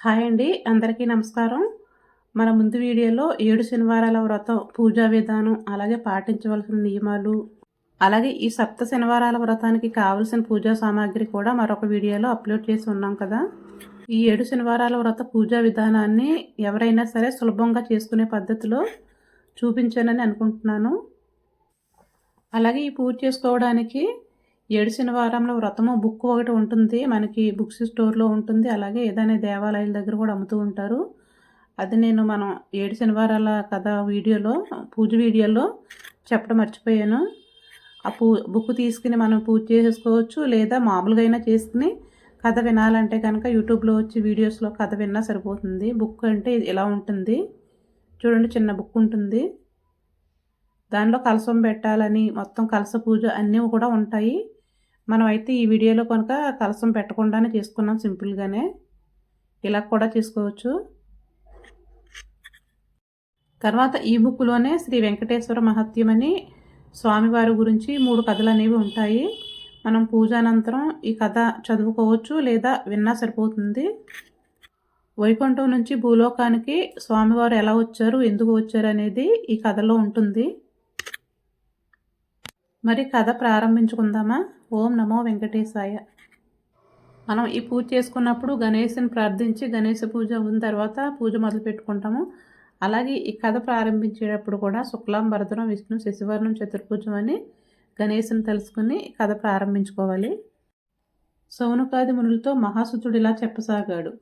Hi అండి అందరికీ నమస్కారం. మన ముందు వీడియోలో ఏడు శనివారాల వ్రతం పూజా విధానం అలాగే పాటించవలసిన నియమాలు అలాగే ఈ సప్త శనివారాల వ్రతానికి కావలసిన పూజా సామాగ్రి కూడా మరొక వీడియోలో అప్లోడ్ చేసి ఉన్నాం కదా. ఈ ఏడు శనివారాల వ్రత పూజా విధానాన్ని ఎవరైనా సరే సులభంగా చేసుకునే పద్ధతిలో చూపించానని అనుకుంటున్నాను. అలాగే ఈ పూజ చేసుకోవడానికి ఏడు శనివారంలో వ్రతము బుక్ ఒకటి ఉంటుంది మనకి బుక్స్ స్టోర్లో ఉంటుంది అలాగే ఏదైనా దేవాలయాల దగ్గర కూడా అమ్ముతూ ఉంటారు. అది నేను మనం ఏడు శనివారాల కథ వీడియోలో పూజ వీడియోలో చెప్పడం మర్చిపోయాను. ఆ పూ బుక్ తీసుకుని మనం పూజ చేసుకోవచ్చు లేదా మామూలుగా అయినా చేసుకుని కథ వినాలంటే కనుక యూట్యూబ్లో వచ్చి వీడియోస్లో కథ విన్నా సరిపోతుంది. బుక్ అంటే ఇలా ఉంటుంది. చూడండి చిన్న బుక్ ఉంటుంది. దానిలో కలసం పెట్టాలని మొత్తం కలస పూజ అన్నీ కూడా ఉంటాయి. మనం అయితే ఈ వీడియోలో కనుక కలసం పెట్టకుండానే చేసుకున్నాం సింపుల్గానే. ఇలా కూడా చేసుకోవచ్చు. తర్వాత ఈ బుక్లోనే శ్రీ వెంకటేశ్వర మహత్యం అని స్వామివారి గురించి మూడు కథలు అనేవి ఉంటాయి. మనం పూజానంతరం ఈ కథ చదువుకోవచ్చు లేదా విన్నా సరిపోతుంది. వైకుంఠం నుంచి భూలోకానికి స్వామివారు ఎలా వచ్చారు ఎందుకు వచ్చారు అనేది ఈ కథలో ఉంటుంది. మరి కథ ప్రారంభించుకుందామా? ఓం నమో వెంకటేశాయ. మనం ఈ పూజ చేసుకున్నప్పుడు గణేశుని ప్రార్థించి గణేశ పూజ ఉన్న తర్వాత పూజ మొదలు పెట్టుకుంటాము. అలాగే ఈ కథ ప్రారంభించేటప్పుడు కూడా శుక్లాం భరతరం విష్ణు శశివర్ణం చతుర్భుజం అని గణేశుని తెలుసుకుని కథ ప్రారంభించుకోవాలి. సౌనుకాది మునులతో మహాసుతుడు ఇలా చెప్పసాగాడు.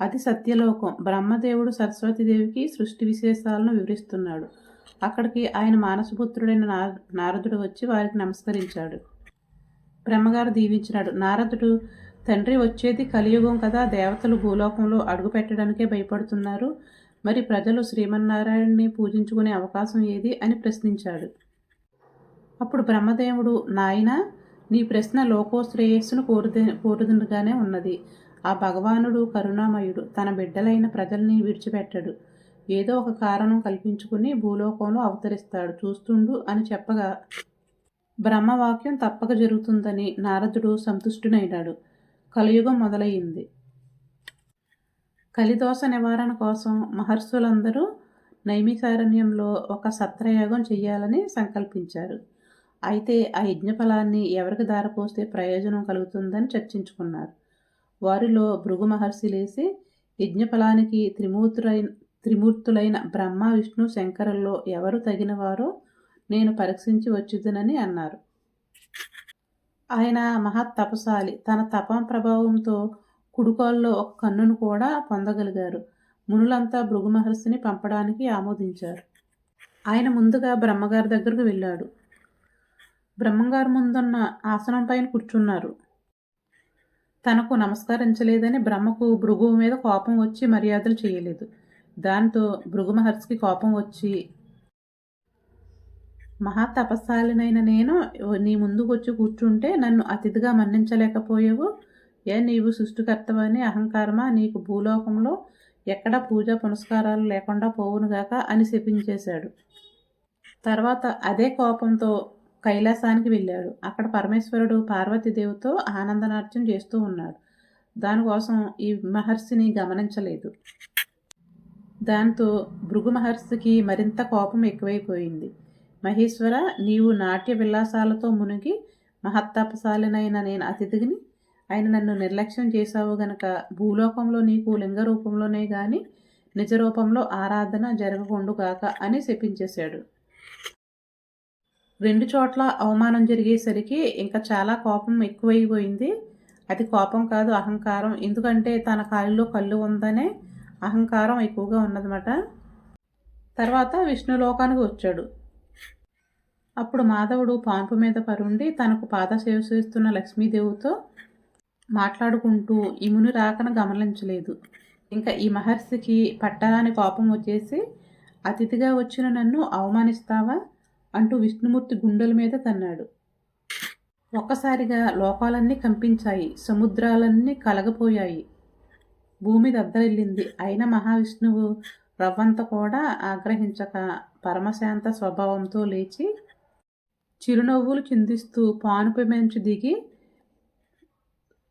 అది సత్యలోకం. బ్రహ్మదేవుడు సరస్వతీదేవికి సృష్టి విశేషాలను వివరిస్తున్నాడు. అక్కడికి ఆయన మానసపుత్రుడైన నారదుడు వచ్చి వారికి నమస్కరించాడు. బ్రహ్మగారు దీవించినాడు. నారదుడు తండ్రి వచ్చేది కలియుగం కదా దేవతలు భూలోకంలో అడుగు పెట్టడానికే భయపడుతున్నారు. మరి ప్రజలు శ్రీమన్నారాయణని పూజించుకునే అవకాశం ఏది? అని ప్రశ్నించాడు. అప్పుడు బ్రహ్మదేవుడు నాయన నీ ప్రశ్న లోకోశ్రేయస్సును కోరుదే కోరుదునుగానే ఉన్నది. ఆ భగవానుడు కరుణామయుడు. తన బిడ్డలైన ప్రజల్ని విడిచిపెట్టడు. ఏదో ఒక కారణం కల్పించుకుని భూలోకంలో అవతరిస్తాడు. చూస్తుండు అని చెప్పగా బ్రహ్మవాక్యం తప్పక జరుగుతుందని నారదుడు సంతుష్టునైనాడు కలియుగం మొదలయ్యింది కలిదోష నివారణ కోసం మహర్షులందరూ నైమిసారణ్యంలో ఒక సత్రయాగం చేయాలని సంకల్పించారు. అయితే ఆ యజ్ఞఫలాన్ని ఎవరికి దారపోస్తే ప్రయోజనం కలుగుతుందని చర్చించుకున్నారు. వారిలో భృగు మహర్షి లేసి యజ్ఞఫలానికి త్రిమూర్తులైన త్రిమూర్తులైన బ్రహ్మ విష్ణు శంకరుల్లో ఎవరు తగినవారో నేను పరీక్షించి వచ్చుదనని అన్నారు. ఆయన మహత్ తపశాలి తన తపం ప్రభావంతో కుడుకోల్లో ఒక కన్నును కూడా పొందగలిగారు. మునులంతా భృగు మహర్షిని పంపడానికి ఆమోదించారు. ఆయన ముందుగా బ్రహ్మగారి దగ్గరకు వెళ్ళాడు. బ్రహ్మంగారు ముందున్న ఆసనం పైన కూర్చున్నారు. తనకు నమస్కరించలేదని బ్రహ్మకు భృగువు మీద కోపం వచ్చి మర్యాదలు చేయలేదు. దాంతో భృగు మహర్షికి కోపం వచ్చి మహాతపస్సాలినైన నేను నీ ముందుకు వచ్చి కూర్చుంటే నన్ను అతిథిగా మన్నించలేకపోయావు. ఏ నీవు సృష్టికర్తవని అహంకారమా? నీకు భూలోకంలో ఎక్కడ పూజ పునస్కారాలు లేకుండా పోవునుగాక అని శపించేశాడు. తర్వాత అదే కోపంతో కైలాసానికి వెళ్ళాడు. అక్కడ పరమేశ్వరుడు పార్వతీదేవితో ఆనందనార్చన చేస్తూ ఉన్నాడు. దానికోసం ఈ మహర్షిని గమనించలేదు. దాంతో భృగు మహర్షికి మరింత కోపం ఎక్కువైపోయింది. మహేశ్వర నీవు నాట్య విలాసాలతో మునిగి మహత్తాపశాలినైన నేను అతిథిని. ఆయన నన్ను నిర్లక్ష్యం చేశావు గనక భూలోకంలో నీకు లింగ రూపంలోనే గాని నిజ రూపంలో ఆరాధన జరగకుండుగాక అని శపించేశాడు. రెండు చోట్ల అవమానం జరిగేసరికి ఇంకా చాలా కోపం ఎక్కువైపోయింది. అది కోపం కాదు అహంకారం. ఎందుకంటే తన కాలిలో కళ్ళు ఉందనే అహంకారం ఎక్కువగా ఉన్నదన్నమాట. తర్వాత విష్ణులోకానికి వచ్చాడు. అప్పుడు మాధవుడు పాంపు మీద పరుండి తనకు పాద సేవ చేస్తున్న లక్ష్మీదేవితో మాట్లాడుకుంటూ ఈ ముని రాకను గమనించలేదు. ఇంకా ఈ మహర్షికి పట్టరాని కోపం వచ్చేసి అతిథిగా వచ్చిన నన్ను అవమానిస్తావా? అంటూ విష్ణుమూర్తి గుండెల మీద తన్నాడు. ఒక్కసారిగా లోకాలన్నీ కంపించాయి సముద్రాలన్నీ కలగపోయాయి. భూమి దద్దరిల్లింది. అయిన మహావిష్ణువు రవ్వంత కూడా ఆగ్రహించక పరమశాంత స్వభావంతో లేచి చిరునవ్వులు చిందిస్తూ పానుపై మంచి దిగి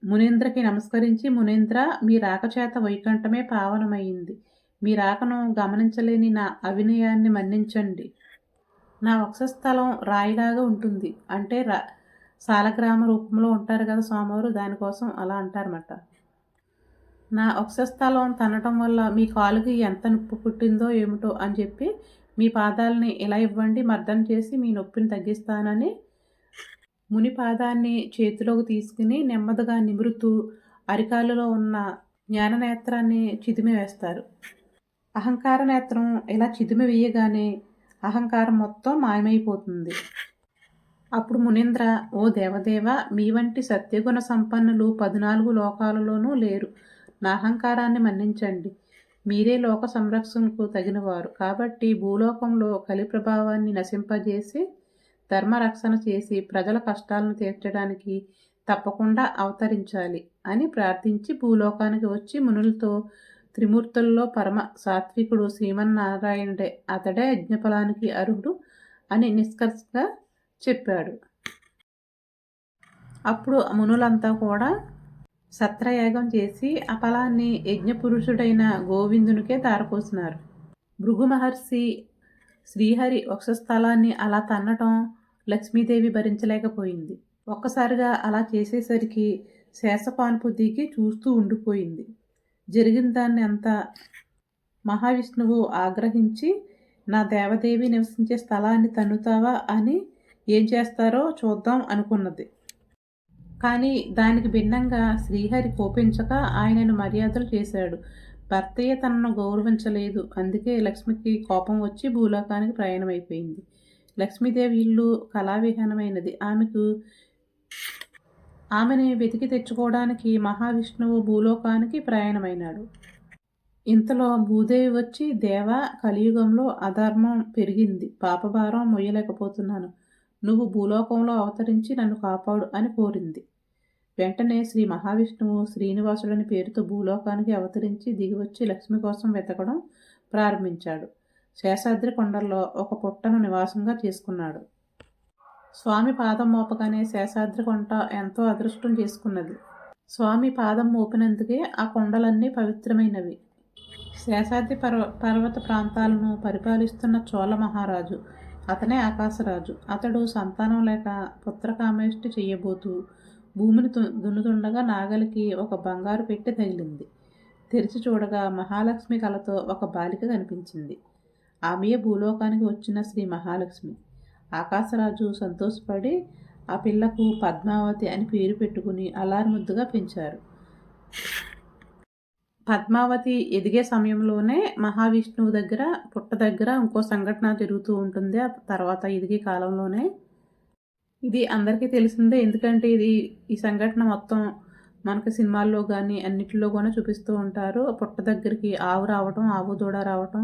మునీంద్రకి నమస్కరించి మునీంద్ర మీ రాక చేత వైకుంఠమే పావనమైంది. మీ రాకను గమనించలేని నా అవినయాన్ని మన్నించండి. నా వక్షస్థలం రాయిలాగా ఉంటుంది. అంటే రా సాలగ్రామ రూపంలో ఉంటారు కదా స్వామివారు దానికోసం అలా అంటారన్నమాట. నా వక్షస్థలం తనటం వల్ల మీ కాలుకి ఎంత నొప్పి పుట్టిందో ఏమిటో అని చెప్పి మీ పాదాలని ఇలా ఇవ్వండి? మర్దన చేసి మీ నొప్పిని తగ్గిస్తానని ముని పాదాన్ని చేతిలోకి తీసుకుని నెమ్మదిగా నిమురుతూ అరికాలులో ఉన్న జ్ఞాన నేత్రాన్ని చిదిమి వేస్తారు. అహంకార నేత్రం ఇలా చిదిమి వేయగానే అహంకారం మొత్తం మాయమైపోతుంది. అప్పుడు మునీంద్ర ఓ దేవదేవ మీ వంటి సత్యగుణ సంపన్నులు పద్నాలుగు లోకాలలోనూ లేరు. నా అహంకారాన్ని మన్నించండి. మీరే లోక సంరక్షణకు తగినవారు. కాబట్టి భూలోకంలో కలి ప్రభావాన్ని నశింపజేసి ధర్మరక్షణ చేసి ప్రజల కష్టాలను తీర్చడానికి తప్పకుండా అవతరించాలి అని ప్రార్థించి భూలోకానికి వచ్చి మునులతో త్రిమూర్తుల్లో పరమ సాత్వికుడు శ్రీమన్నారాయణుడే అతడే యజ్ఞఫలానికి అర్హుడు అని నిష్కర్షగా చెప్పాడు. అప్పుడు మునులంతా కూడా సత్రయాగం చేసి ఆ ఫలాన్ని యజ్ఞపురుషుడైన గోవిందునికే తారపోసినారు భృగు మహర్షి శ్రీహరి వక్షస్థలాన్ని అలా తన్నటం లక్ష్మీదేవి భరించలేకపోయింది. ఒక్కసారిగా అలా చేసేసరికి శేషపాన్పు చూస్తూ ఉండిపోయింది. జరిగిన దాన్ని అంతా మహావిష్ణువు ఆగ్రహించి నా దేవదేవి నివసించే స్థలాన్ని తన్నుతావా? అని ఏం చేస్తారో చూద్దాం అనుకున్నది. కానీ దానికి భిన్నంగా శ్రీహరి కోపించక ఆయనను మర్యాదలు చేశాడు. భర్తయ్య తనను గౌరవించలేదు. అందుకే లక్ష్మికి కోపం వచ్చి భూలోకానికి ప్రయాణమైపోయింది. లక్ష్మీదేవి ఇల్లు కళావిహీనమైనది. ఆమెకు ఆమెని వెతికి తెచ్చుకోవడానికి మహావిష్ణువు భూలోకానికి ప్రయాణమైనాడు. ఇంతలో భూదేవి వచ్చి దేవ కలియుగంలో అధర్మం పెరిగింది. పాపభారం మొయ్యలేకపోతున్నాను. నువ్వు భూలోకంలో అవతరించి నన్ను కాపాడు అని కోరింది. వెంటనే శ్రీ మహావిష్ణువు శ్రీనివాసుడని పేరుతో భూలోకానికి అవతరించి దిగివచ్చి లక్ష్మి కోసం వెతకడం ప్రారంభించాడు. శేషాద్రి కొండల్లో ఒక పుట్టను నివాసంగా చేసుకున్నాడు. స్వామి పాదం మోపగానే శేషాద్రి కొండ ఎంతో అదృష్టం చేసుకున్నది. స్వామి పాదం మోపినందుకే ఆ కొండలన్నీ పవిత్రమైనవి. శేషాద్రి పర్వ పర్వత ప్రాంతాలను పరిపాలిస్తున్న చోళ మహారాజు అతనే ఆకాశరాజు. అతడు సంతానం లేక పుత్రకామేష్టి చెయ్యబోతూ భూమిని దున్నుతుండగా నాగలికి ఒక బంగారు పెట్టి తగిలింది. తెరిచి చూడగా మహాలక్ష్మి కలతో ఒక బాలిక కనిపించింది. ఆమె భూలోకానికి వచ్చిన శ్రీ మహాలక్ష్మి. ఆకాశరాజు సంతోషపడి ఆ పిల్లకు పద్మావతి అని పేరు పెట్టుకుని ముద్దుగా పెంచారు. పద్మావతి ఎదిగే సమయంలోనే మహావిష్ణువు దగ్గర పుట్ట దగ్గర ఇంకో సంఘటన జరుగుతూ ఉంటుంది. ఆ తర్వాత ఎదిగే కాలంలోనే. ఇది అందరికీ తెలిసిందే. ఎందుకంటే ఇది ఈ సంఘటన మొత్తం మనకి సినిమాల్లో కానీ అన్నిటిలో కూడా చూపిస్తూ ఉంటారు. పుట్ట దగ్గరికి ఆవు రావటం ఆవు దూడ రావటం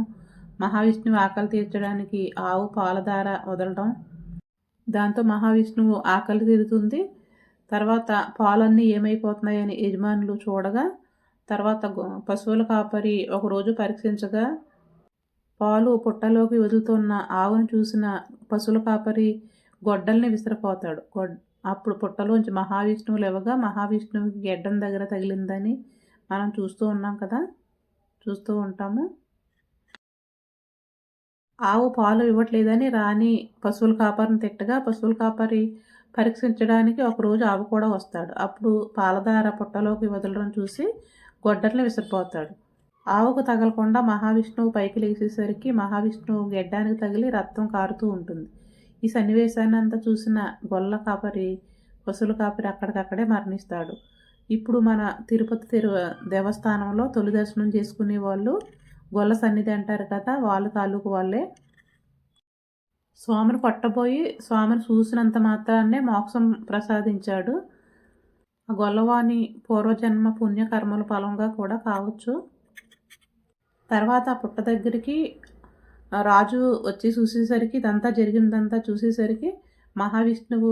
మహావిష్ణువు ఆకలి తీర్చడానికి ఆవు పాలధార వదలడం దాంతో మహావిష్ణువు ఆకలి తీరుతుంది. తర్వాత పాలన్నీ ఏమైపోతున్నాయని యజమానులు చూడగా తర్వాత పశువుల కాపరి ఒకరోజు పరీక్షించగా పాలు పుట్టలోకి వదులుతున్న ఆవును చూసిన పశువుల కాపరి గొడ్డల్ని విసిరిపోతాడు. గొడ్ అప్పుడు పుట్టలోంచి మహావిష్ణువు లేవగా మహావిష్ణువుకి గెడ్డం దగ్గర తగిలిందని మనం చూస్తూ ఉన్నాం కదా? చూస్తూ ఉంటాము. ఆవు పాలు ఇవ్వట్లేదని రాణి పశువుల కాపరిని తిట్టగా పశువుల కాపరి పరీక్షించడానికి ఒకరోజు ఆవు కూడా వస్తాడు. అప్పుడు పాలధార పుట్టలోకి వదలడం చూసి గొడ్డల్ని విసిరిపోతాడు. ఆవుకు తగలకుండా మహావిష్ణువు పైకి లేచేసరికి మహావిష్ణువు గెడ్డానికి తగిలి రక్తం కారుతూ ఉంటుంది. ఈ సన్నివేశాన్ని అంతా చూసిన గొల్ల కాపరి పశువుల కాపరి అక్కడికక్కడే మరణిస్తాడు. ఇప్పుడు మన తిరుపతి తిరు దేవస్థానంలో తొలి దర్శనం చేసుకునే వాళ్ళు గొల్ల సన్నిధి అంటారు కదా వాళ్ళ తాలూకు వాళ్ళే. స్వామిని పట్టబోయి స్వామిని చూసినంత మాత్రాన్నే మోక్షం ప్రసాదించాడు. ఆ గొల్లవాణి పూర్వజన్మ పుణ్యకర్మల ఫలంగా కూడా కావచ్చు. తర్వాత పుట్ట దగ్గరికి రాజు వచ్చి చూసేసరికి ఇదంతా జరిగిందంతా చూసేసరికి మహావిష్ణువు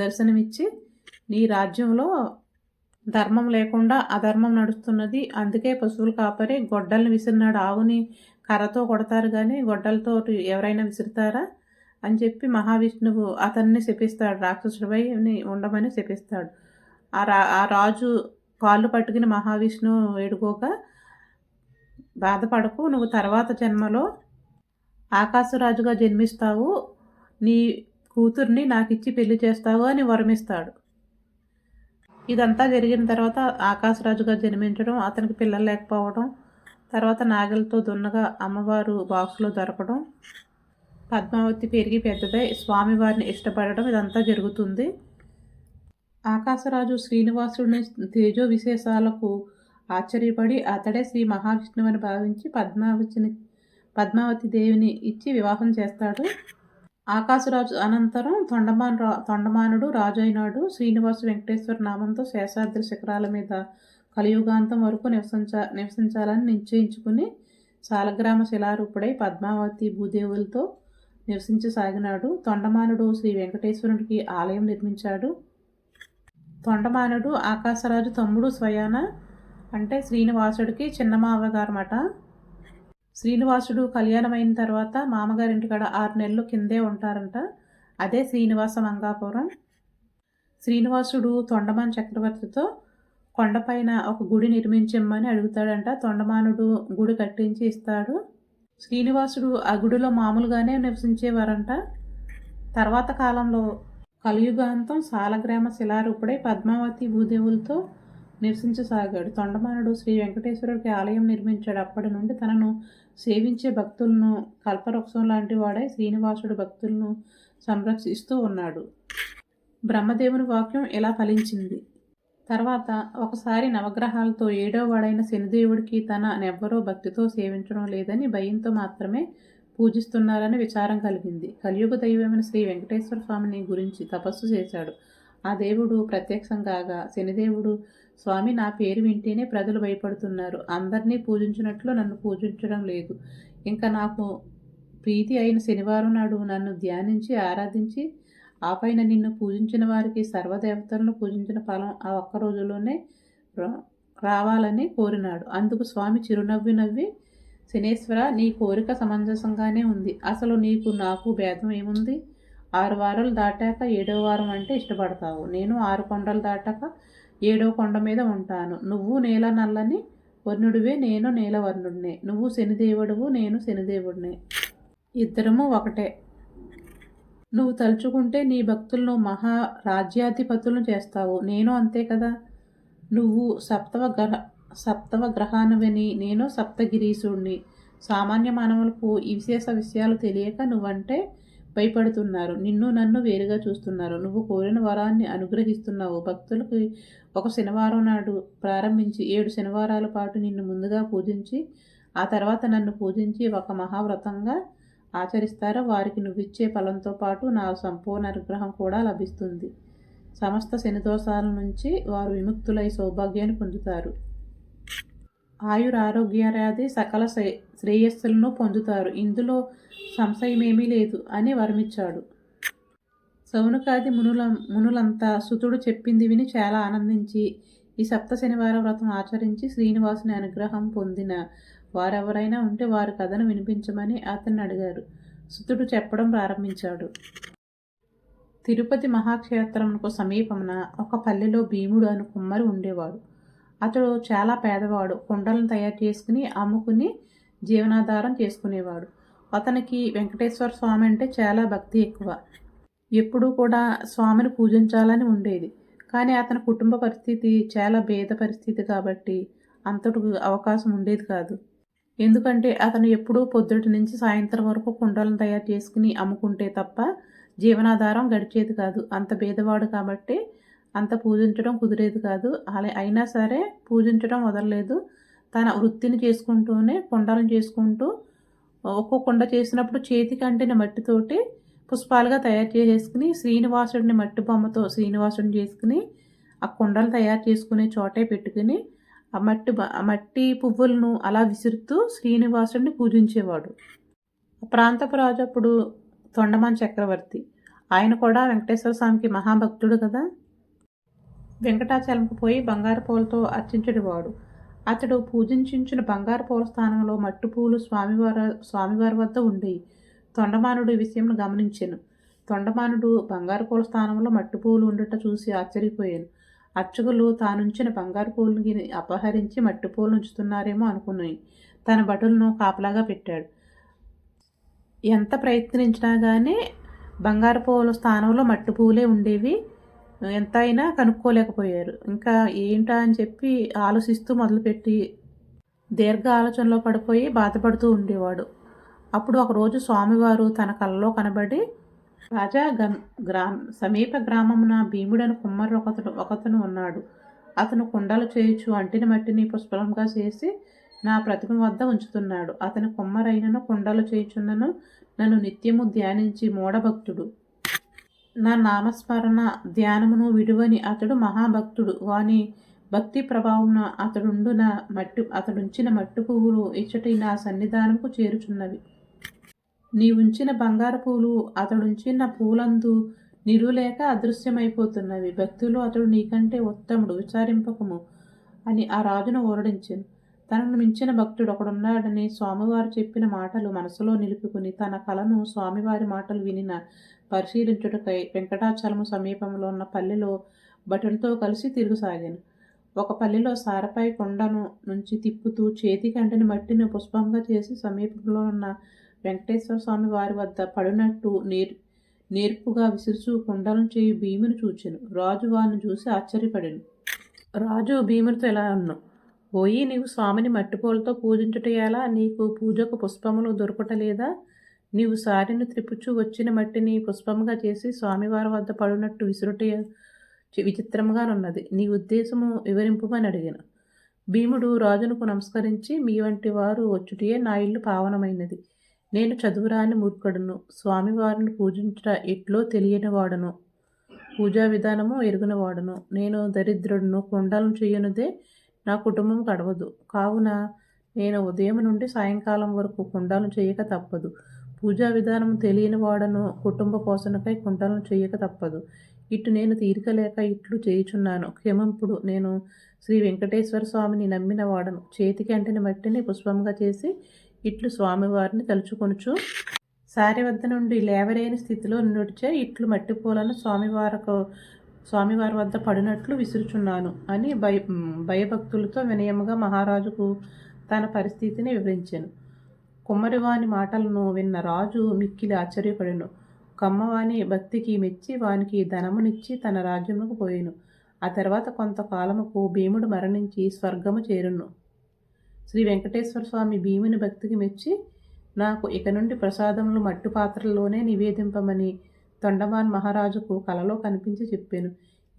దర్శనమిచ్చి నీ రాజ్యంలో ధర్మం లేకుండా అధర్మం నడుస్తున్నది. అందుకే పశువులు కాపరి గొడ్డల్ని విసిరినాడు. ఆవుని కర్రతో కొడతారు కానీ గొడ్డలతో ఎవరైనా విసురుతారా అని చెప్పి మహావిష్ణువు అతన్ని శపిస్తాడు. రాక్షసుడిపై ఉండమని శపిస్తాడు. ఆ రా ఆ రాజు కాళ్ళు పట్టుకుని మహావిష్ణువు వేడుకోక బాధపడకు నువ్వు తర్వాత జన్మలో ఆకాశరాజుగా జన్మిస్తావు నీ కూతుర్ని నాకు ఇచ్చి పెళ్ళి చేస్తావు అని వరమిస్తాడు. ఇదంతా జరిగిన తర్వాత ఆకాశరాజుగా జన్మించడం అతనికి పిల్లలు లేకపోవడం తర్వాత నాగలతో దున్నగా అమ్మవారు బాక్స్లో దొరకడం పద్మావతి పెరిగి పెద్దదై స్వామివారిని ఇష్టపడడం ఇదంతా జరుగుతుంది. ఆకాశరాజు శ్రీనివాసుడిని తేజో విశేషాలకు ఆశ్చర్యపడి అతడే శ్రీ మహావిష్ణువని భావించి పద్మావతిని పద్మావతి దేవిని ఇచ్చి వివాహం చేస్తాడు. ఆకాశరాజు అనంతరం తొండమాన్ రా తొండమానుడు రాజు అయినాడు శ్రీనివాస వెంకటేశ్వర నామంతో శేషాద్రి శిఖరాల మీద కలియుగాంతం వరకు నివసించ నివసించాలని నిశ్చయించుకుని సాలగ్రామ శిలారూపుడై పద్మావతి భూదేవులతో నివసించసాగినాడు. తొండమానుడు శ్రీ వెంకటేశ్వరుడికి ఆలయం నిర్మించాడు. తొండమానుడు ఆకాశరాజు తమ్ముడు స్వయాన అంటే శ్రీనివాసుడికి చిన్నమావగారమాట శ్రీనివాసుడు కళ్యాణమైన తర్వాత మామగారింటికాడ ఆరు నెలలు కిందే ఉంటారంట. అదే శ్రీనివాస మంగాపురం. శ్రీనివాసుడు తొండమాన్ చక్రవర్తితో కొండపైన ఒక గుడి నిర్మించమ్మని అడుగుతాడంట. తొండమానుడు గుడి కట్టించి ఇస్తాడు. శ్రీనివాసుడు ఆ గుడిలో మామూలుగానే నివసించేవారంట. తర్వాత కాలంలో కలియుగాంతం సాలగ్రామ శిలారూపుడై పద్మావతి భూదేవులతో నివసించసాగాడు. తొండమానుడు శ్రీ వెంకటేశ్వరుడికి ఆలయం నిర్మించాడు. అప్పటి నుండి తనను సేవించే భక్తులను కల్పవృక్షం లాంటి వాడై శ్రీనివాసుడు భక్తులను సంరక్షిస్తూ ఉన్నాడు. బ్రహ్మదేవుని వాక్యం ఇలా ఫలించింది. తర్వాత ఒకసారి నవగ్రహాలతో ఏడో వాడైన శనిదేవుడికి తన నెవ్వరో భక్తితో సేవించడం లేదని భయంతో మాత్రమే పూజిస్తున్నారని విచారం కలిగింది. కలియుగ దైవమైన శ్రీ వెంకటేశ్వర స్వామిని గురించి తపస్సు చేశాడు. ఆ దేవుడు ప్రత్యక్షం కాగా శనిదేవుడు స్వామి నా పేరు వింటేనే ప్రజలు భయపడుతున్నారు. అందరినీ పూజించినట్లు నన్ను పూజించడం లేదు. ఇంకా నాకు ప్రీతి అయిన శనివారం నాడు నన్ను ధ్యానించి ఆరాధించి ఆ పైన నిన్ను పూజించిన వారికి సర్వదేవతలను పూజించిన ఫలం ఆ ఒక్క రోజులోనే రావాలని కోరినాడు. అందుకు స్వామి చిరునవ్వి నవ్వి శనేశ్వర నీ కోరిక సమంజసంగానే ఉంది. అసలు నీకు నాకు భేదం ఏముంది? ఆరు వారాలు దాటాక ఏడో వారం అంటే ఇష్టపడతావు. నేను ఆరు కొండలు దాటాక ఏడో కొండ మీద ఉంటాను. నువ్వు నేల నల్లని వర్ణుడివే నేను నేల వర్ణుడినే. నువ్వు శనిదేవుడువు నేను శనిదేవుడినే. ఇద్దరము ఒకటే. నువ్వు తలుచుకుంటే నీ భక్తులను మహా రాజ్యాధిపతులను చేస్తావు. నేను అంతే కదా? నువ్వు సప్తవ గ్రహ సప్తవ గ్రహానువని నేను సప్తగిరీశుణ్ణి. సామాన్య మానవులకు ఈ విశేష విషయాలు తెలియక నువ్వంటే భయపడుతున్నారు. నిన్ను నన్ను వేరుగా చూస్తున్నారు. నువ్వు కోరిన వరాన్ని అనుగ్రహిస్తున్నావు. భక్తులకు ఒక శనివారం నాడు ప్రారంభించి ఏడు శనివారాల పాటు నిన్ను ముందుగా పూజించి ఆ తర్వాత నన్ను పూజించి ఒక మహావ్రతంగా ఆచరిస్తారో వారికి నువ్విచ్చే ఫలంతో పాటు నా సంపూర్ణ అనుగ్రహం కూడా లభిస్తుంది. సమస్త శనిదోషాల నుంచి వారు విముక్తులై సౌభాగ్యాన్ని పొందుతారు. ఆయురారోగ్యాది సకల శ్రేయస్సులను పొందుతారు. ఇందులో సంశయమేమీ లేదు అని వరమిచ్చాడు. సౌనకాది మునుల మునులంతా సుతుడు చెప్పింది విని చాలా ఆనందించి ఈ సప్త శనివార వ్రతం ఆచరించి శ్రీనివాసుని అనుగ్రహం పొందిన వారెవరైనా ఉంటే వారి కథను వినిపించమని అతన్ని అడిగారు. సుతుడు చెప్పడం ప్రారంభించాడు. తిరుపతి మహాక్షేత్రంకు సమీపమున ఒక పల్లెలో భీముడు అను కుమ్మరి ఉండేవాడు. అతడు చాలా పేదవాడు. కుండలను తయారు చేసుకుని అమ్ముకుని జీవనాధారం చేసుకునేవాడు. అతనికి వెంకటేశ్వర స్వామి అంటే చాలా భక్తి ఎక్కువ. ఎప్పుడూ కూడా స్వామిని పూజించాలని ఉండేది. కానీ అతని కుటుంబ పరిస్థితి చాలా భేద పరిస్థితి కాబట్టి అంతటికి అవకాశం ఉండేది కాదు. ఎందుకంటే అతను ఎప్పుడూ పొద్దుటి నుంచి సాయంత్రం వరకు కుండలను తయారు చేసుకుని అమ్ముకుంటే తప్ప జీవనాధారం గడిచేది కాదు. అంత భేదవాడు కాబట్టి అంత పూజించడం కుదిరేది కాదు. అలా అయినా సరే పూజించడం వదలలేదు తన వృత్తిని చేసుకుంటూనే కుండలను చేసుకుంటూ ఒక్కో కుండ చేసినప్పుడు చేతికి అంటిన మట్టితోటి పుష్పాలుగా తయారు చేసేసుకుని శ్రీనివాసుడిని మట్టి బొమ్మతో శ్రీనివాసుడిని చేసుకుని ఆ కుండలు తయారు చేసుకునే చోటే పెట్టుకుని ఆ మట్టి ఆ మట్టి పువ్వులను అలా విసురుతూ శ్రీనివాసుడిని పూజించేవాడు. ప్రాంతపు రాజు అప్పుడు తొండమాన్ చక్రవర్తి. ఆయన కూడా వెంకటేశ్వర స్వామికి మహాభక్తుడు కదా. వెంకటాచలంకు పోయి బంగారు పూలతో అర్చించడివాడు. అతడు పూజించిన బంగారు పూల స్థానంలో మట్టు పూలు స్వామివారి స్వామివారి వద్ద ఉండేవి తొండమానుడు ఈ విషయం గమనించాను. తొండమానుడు బంగారు పూల స్థానంలో మట్టుపూలు పూలు చూసి ఆశ్చర్యపోయాను. అర్చకులు తానుంచిన బంగారు పూలని గిని అపహరించి మట్టి పూలు ఉంచుతున్నారేమో అనుకున్నాయి తన భటులను కాపలాగా పెట్టాడు. ఎంత ప్రయత్నించినా కానీ బంగారు పూల స్థానంలో మట్టి పూలే ఉండేవి. ఎంత అయినా కనుక్కోలేకపోయారు. ఇంకా ఏంటా అని చెప్పి ఆలోచిస్తూ మొదలుపెట్టి దీర్ఘ ఆలోచనలో పడిపోయి బాధపడుతూ ఉండేవాడు. అప్పుడు ఒకరోజు స్వామివారు తన కలలో కనబడి రాజా గన్ గ్రా సమీప గ్రామమున భీముడని కుమ్మరి ఒకతను ఒకతను ఉన్నాడు. అతను కుండలు చేయొచ్చు అంటిన మట్టిని పుష్పలంగా చేసి నా ప్రతిమ వద్ద ఉంచుతున్నాడు. అతని కుమ్మరైనను కుండలు చేయుచున్నను నన్ను నిత్యము ధ్యానించి మూఢభక్తుడు. నా నామస్మరణ ధ్యానమును విడువని అతడు మహాభక్తుడు. వాని భక్తి ప్రభావం అతడుండున మట్టి అతడుంచిన మట్టి పువ్వులు ఇచ్చటి నా సన్నిధానముకు చేరుచున్నవి. నీ ఉంచిన బంగారు పూలు అతడుంచిన పూలందు నిరులేక అదృశ్యమైపోతున్నవి. భక్తులు అతడు నీకంటే ఉత్తముడు విచారింపకము అని ఆ రాజును ఓరడించాను. తనను మించిన భక్తుడు ఒకడున్నాడని స్వామివారు చెప్పిన మాటలు మనసులో నిలుపుకుని తన కలను స్వామివారి మాటలు వినిన పరిశీలించుటకై వెంకటాచలము సమీపంలో ఉన్న పల్లెలో భటులతో కలిసి తిరుగుసాగాను. ఒక పల్లెలో సారపై కొండను నుంచి తిప్పుతూ చేతికి అంటిన మట్టిని పుష్పంగా చేసి సమీపంలో ఉన్న వెంకటేశ్వర స్వామి వారి వద్ద పడినట్టు నేర్ నేర్పుగా విసురుచు కొండలను చేయి భీముని చూచాను. రాజు వారిని చూసి ఆశ్చర్యపడాను. రాజు భీమునితో ఎలా అన్నావు పోయి నీవు స్వామిని మట్టిపూలతో పూజించుట ఎలా? నీకు పూజకు పుష్పములు దొరకటలేదా నీవు సారిని త్రిపుచు వచ్చిన మట్టిని పుష్పముగా చేసి స్వామివారి వద్ద పడినట్టు విసురుట విచిత్రముగానున్నది. నీ ఉద్దేశము వివరింపుమని అడిగాను. భీముడు రాజునకు నమస్కరించి మీ వంటి వారు వచ్చుటియే నా ఇల్లు పావనమైనది. నేను చదువురాని మూర్ఖుడును. స్వామివారిని పూజించుట ఎట్లో తెలియనివాడను. పూజా విధానము ఎరుగునవాడను. నేను దరిద్రుడును కొండలను చేయనుదే నా కుటుంబం గడవదు కావున నేను ఉదయం నుండి సాయంకాలం వరకు కుండాలను చేయక తప్పదు. పూజా విధానం తెలియని వాడను కుటుంబ పోషణకై కుంటలను చేయక తప్పదు. ఇటు నేను తీరిక లేక ఇట్లు చేయుచున్నాను. క్షేమంపుడు నేను శ్రీ వెంకటేశ్వర స్వామిని నమ్మిన వాడను. చేతికి అంటిన మట్టిని పుష్పంగా చేసి ఇట్లు స్వామివారిని తలుచుకొనుచు సారి వద్ద నుండి లేవలేని స్థితిలో నడిచే ఇట్లు మట్టి పూలను స్వామివారకు స్వామివారి వద్ద పడినట్లు విసురుచున్నాను అని భయ భయభక్తులతో వినయముగా మహారాజుకు తన పరిస్థితిని వివరించాను. కుమ్మరివాని మాటలను విన్న రాజు మిక్కిలి ఆశ్చర్యపడెను. కమ్మవాని భక్తికి మెచ్చి వానికి ధనమునిచ్చి తన రాజ్యముకు పోయెను. ఆ తర్వాత కొంతకాలముకు భీముడు మరణించి స్వర్గము చేరును. శ్రీ వెంకటేశ్వర స్వామి భీముని భక్తికి మెచ్చి నాకు ఇక నుండి ప్రసాదములు మట్టు పాత్రల్లోనే నివేదింపమని తొండమాన్ మహారాజుకు కలలో కనిపించి చెప్పాను.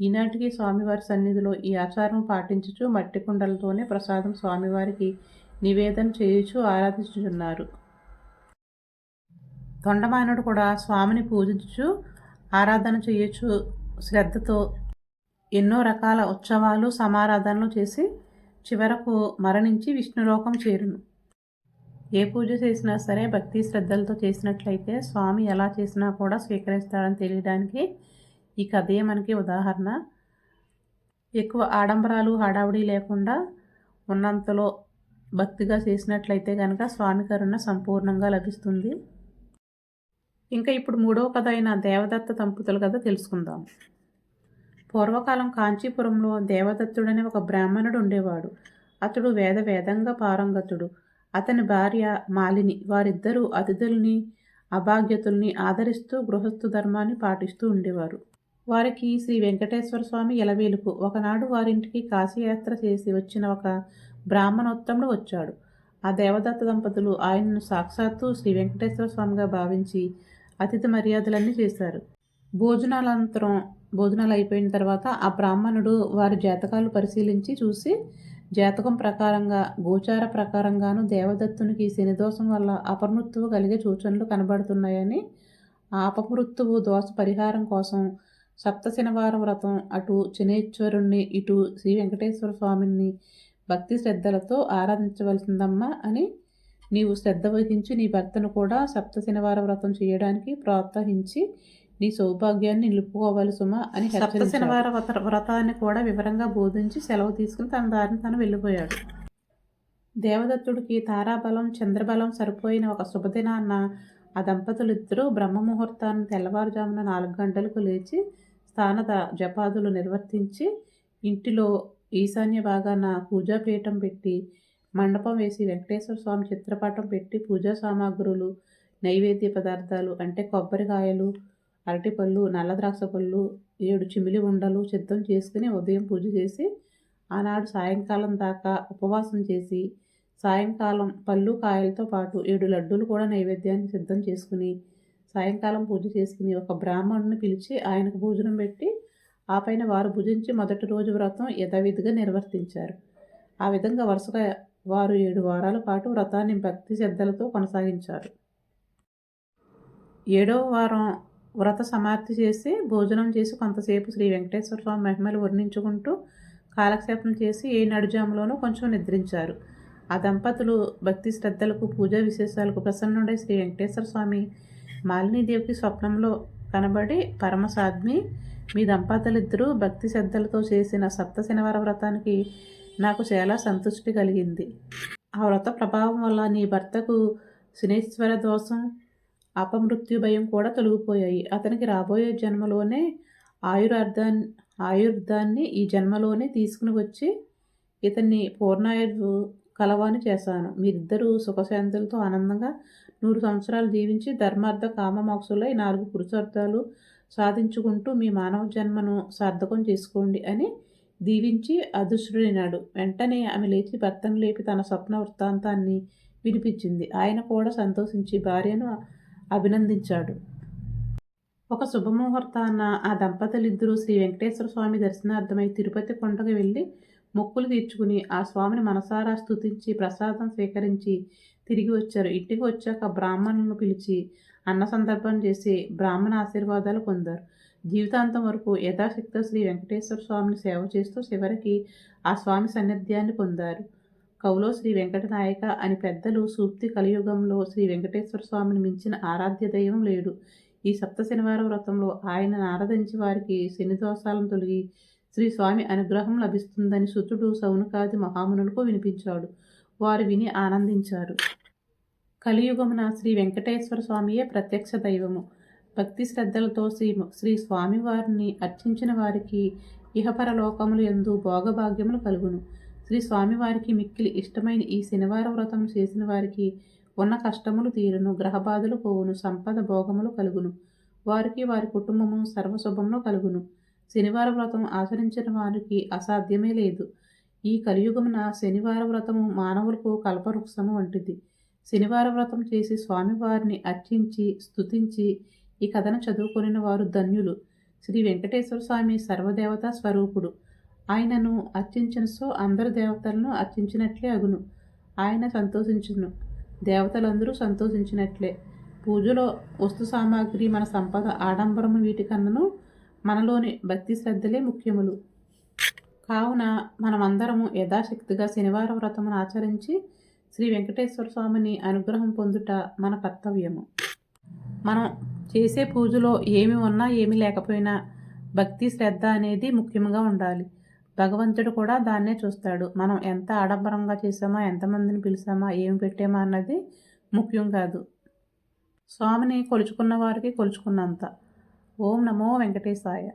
ఈనాటికి స్వామివారి సన్నిధిలో ఈ ఆచారం పాటించుచు మట్టి కుండలతోనే ప్రసాదం స్వామివారికి నివేదన చేయుచు ఆరాధించుచున్నారు. తొండమానుడు కూడా స్వామిని పూజించు ఆరాధన చేయొచ్చు శ్రద్ధతో ఎన్నో రకాల ఉత్సవాలు సమారాధనలు చేసి చివరకు మరణించి విష్ణులోకం చేరును. ఏ పూజ చేసినా సరే భక్తి శ్రద్ధలతో చేసినట్లయితే స్వామి ఎలా చేసినా కూడా స్వీకరిస్తాడని తెలియడానికి ఈ కథే మనకి ఉదాహరణ. ఎక్కువ ఆడంబరాలు హడావుడి లేకుండా ఉన్నంతలో భక్తిగా చేసినట్లయితే కనుక స్వామి కరుణ సంపూర్ణంగా లభిస్తుంది. ఇంకా ఇప్పుడు మూడవ కథ అయిన దేవదత్త దంపతుల కథ తెలుసుకుందాం. పూర్వకాలం కాంచీపురంలో దేవదత్తుడనే ఒక బ్రాహ్మణుడు ఉండేవాడు. అతడు వేద వేదంగా పారంగతుడు. అతని భార్య మాలిని వారిద్దరూ అతిథుల్ని అభాగ్యతుల్ని ఆదరిస్తూ గృహస్థు ధర్మాన్ని పాటిస్తూ ఉండేవారు. వారికి శ్రీ వెంకటేశ్వర స్వామి ఎలవేలుపు. ఒకనాడు వారింటికి కాశీయాత్ర చేసి వచ్చిన ఒక బ్రాహ్మణోత్తముడు వచ్చాడు. ఆ దేవదత్త దంపతులు ఆయనను సాక్షాత్తు శ్రీ వెంకటేశ్వర స్వామిగా భావించి అతిథి మర్యాదలన్నీ చేశారు. భోజనాలంతరం భోజనాలు అయిపోయిన తర్వాత ఆ బ్రాహ్మణుడు వారి జాతకాలు పరిశీలించి చూసి జాతకం ప్రకారంగా గోచార ప్రకారంగాను దేవదత్తునికి శనిదోషం వల్ల అపమృత్యువు కలిగే సూచనలు కనబడుతున్నాయని ఆ అపమృత్యువు దోష పరిహారం కోసం సప్త శనివారం వ్రతం అటు శనేశ్వరుణ్ణి ఇటు శ్రీ వెంకటేశ్వర స్వామిని భక్తి శ్రద్ధలతో ఆరాధించవలసిందమ్మా అని నీవు శ్రద్ధ వహించి నీ భర్తను కూడా సప్త శనివార వ్రతం చేయడానికి ప్రోత్సహించి నీ సౌభాగ్యాన్ని నిలుపుకోవాలి సుమా అని సప్త శనివార వ్రతాన్ని కూడా వివరంగా బోధించి సెలవు తీసుకుని తన దారిని తను వెళ్ళిపోయాడు. దేవదత్తుడికి తారాబలం చంద్రబలం సరిపోయిన ఒక శుభదినాన్న ఆ దంపతులిద్దరూ బ్రహ్మముహూర్తాన్ని తెల్లవారుజామున నాలుగు గంటలకు లేచి స్థాన జపాదులు నిర్వర్తించి ఇంటిలో ఈశాన్య భాగాన పూజాపీఠం పెట్టి మండపం వేసి వెంకటేశ్వర స్వామి చిత్రపటం పెట్టి పూజా సామాగ్రులు నైవేద్య పదార్థాలు అంటే కొబ్బరికాయలు అరటిపళ్ళు నల్ల ద్రాక్ష పళ్ళు ఏడు చిమిలి ఉండలు సిద్ధం చేసుకుని ఉదయం పూజ చేసి ఆనాడు సాయంకాలం దాకా ఉపవాసం చేసి సాయంకాలం పళ్ళు కాయలతో పాటు ఏడు లడ్డూలు కూడా నైవేద్యాన్ని సిద్ధం చేసుకుని సాయంకాలం పూజ చేసుకుని ఒక బ్రాహ్మణుని పిలిచి ఆయనకు భోజనం పెట్టి ఆ పైన వారు భుజించి మొదటి రోజు వ్రతం యథావిధిగా నిర్వర్తించారు. ఆ విధంగా వరుసగా వారు ఏడు వారాల పాటు వ్రతాన్ని భక్తి శ్రద్ధలతో కొనసాగించారు. ఏడవ వారం వ్రత సమాప్తి చేసి భోజనం చేసి కొంతసేపు శ్రీ వెంకటేశ్వర స్వామి మహిమలు వర్ణించుకుంటూ కాలక్షేపం చేసి ఏ నడుజాములోనూ కొంచెం నిద్రించారు. ఆ దంపతులు భక్తి శ్రద్ధలకు పూజా విశేషాలకు ప్రసన్నుడై శ్రీ వెంకటేశ్వర స్వామి మాలినీదేవికి స్వప్నంలో కనబడి పరమసాద్మి మీ దంపతులిద్దరూ భక్తి శ్రద్ధలతో చేసిన సప్త శనివార వ్రతానికి నాకు చాలా సంతృష్టి కలిగింది. ఆ వ్రత ప్రభావం వల్ల నీ భర్తకు శనేశ్వర దోషం అపమృత్యు భయం కూడా తొలగిపోయాయి. అతనికి రాబోయే జన్మలోనే ఆయురార్థాన్ని ఆయుర్దాన్ని ఈ జన్మలోనే తీసుకుని వచ్చి ఇతన్ని పూర్ణాయుర్వు కలవాని చేశాను. మీరిద్దరూ సుఖశాంతులతో ఆనందంగా నూరు సంవత్సరాలు జీవించి ధర్మార్థ కామమోక్షులై నాలుగు పురుషార్థాలు సాధించుకుంటూ మీ మానవ జన్మను సార్థకం చేసుకోండి అని దీవించి అదృశ్యుడైనాడు వెంటనే ఆమె లేచి భర్తను లేపి తన స్వప్న వృత్తాంతాన్ని వినిపించింది. ఆయన కూడా సంతోషించి భార్యను అభినందించాడు. ఒక శుభముహూర్తాన ఆ దంపతులిద్దరూ శ్రీ వెంకటేశ్వర స్వామి దర్శనార్థమై తిరుపతి కొండకు వెళ్ళి మొక్కులు తీర్చుకుని ఆ స్వామిని మనసారా స్తుతించి ప్రసాదం స్వీకరించి తిరిగి వచ్చారు. ఇంటికి వచ్చాక బ్రాహ్మణులను పిలిచి అన్న సందర్భం చేసి బ్రాహ్మణ ఆశీర్వాదాలు పొందారు. జీవితాంతం వరకు యథాశక్తి శ్రీ వెంకటేశ్వర స్వామిని సేవ చేస్తూ చివరికి ఆ స్వామి సన్నిధ్యాన్ని పొందారు. కవులో శ్రీ వెంకటనాయక అని పెద్దలు సూక్తి కలియుగంలో శ్రీ వెంకటేశ్వర స్వామిని మించిన ఆరాధ్య దైవం లేడు. ఈ సప్త శనివార వ్రతంలో ఆయన ఆరాధించి వారికి శని దోషాలను తొలగి శ్రీ స్వామి అనుగ్రహం లభిస్తుందని సుతుడు సౌనకాది మహామునులకు వినిపించాడు. వారు విని ఆనందించారు. కలియుగమున శ్రీ వెంకటేశ్వర స్వామియే ప్రత్యక్ష దైవము. భక్తి శ్రద్ధలతో శ్రీ శ్రీ స్వామివారిని అర్చించిన వారికి ఇహపరలోకములు ఎందు భోగభాగ్యములు కలుగును. శ్రీ స్వామివారికి మిక్కిలి ఇష్టమైన ఈ శనివార వ్రతం చేసిన వారికి ఉన్న కష్టములు తీరును గ్రహబాధలు పోవును సంపద భోగములు కలుగును. వారికి వారి కుటుంబము సర్వశుభములు కలుగును. శనివార వ్రతం ఆచరించిన వారికి అసాధ్యమే లేదు. ఈ కలియుగమున శనివార వ్రతము మానవులకు కల్పవృక్షము వంటిది. శనివార వ్రతం చేసి స్వామివారిని అర్చించి స్తుతించి ఈ కథను చదువుకొనిన వారు ధన్యులు. శ్రీ వెంకటేశ్వర స్వామి సర్వదేవతా స్వరూపుడు. ఆయనను అర్చించిన సో అందరు దేవతలను అర్చించినట్లే అగును. ఆయన సంతోషించును. దేవతలందరూ సంతోషించినట్లే. పూజలో వస్తు సామాగ్రి మన సంపద ఆడంబరము వీటికన్నను మనలోని భక్తి శ్రద్ధలే ముఖ్యములు. కావున మనమందరము యథాశక్తిగా శనివారం వ్రతమును ఆచరించి శ్రీ వెంకటేశ్వర స్వామిని అనుగ్రహం పొందుట మన కర్తవ్యము. మనం చేసే పూజలో ఏమి ఉన్నా ఏమి లేకపోయినా భక్తి శ్రద్ధ అనేది ముఖ్యంగా ఉండాలి. భగవంతుడు కూడా దాన్నే చూస్తాడు. మనం ఎంత ఆడంబరంగా చేసామా ఎంతమందిని పిలిచామా ఏమి పెట్టామా అన్నది ముఖ్యం కాదు. స్వామిని కొలుచుకున్న వారికి కొలుచుకున్నంత. ఓం నమో వెంకటేశాయ.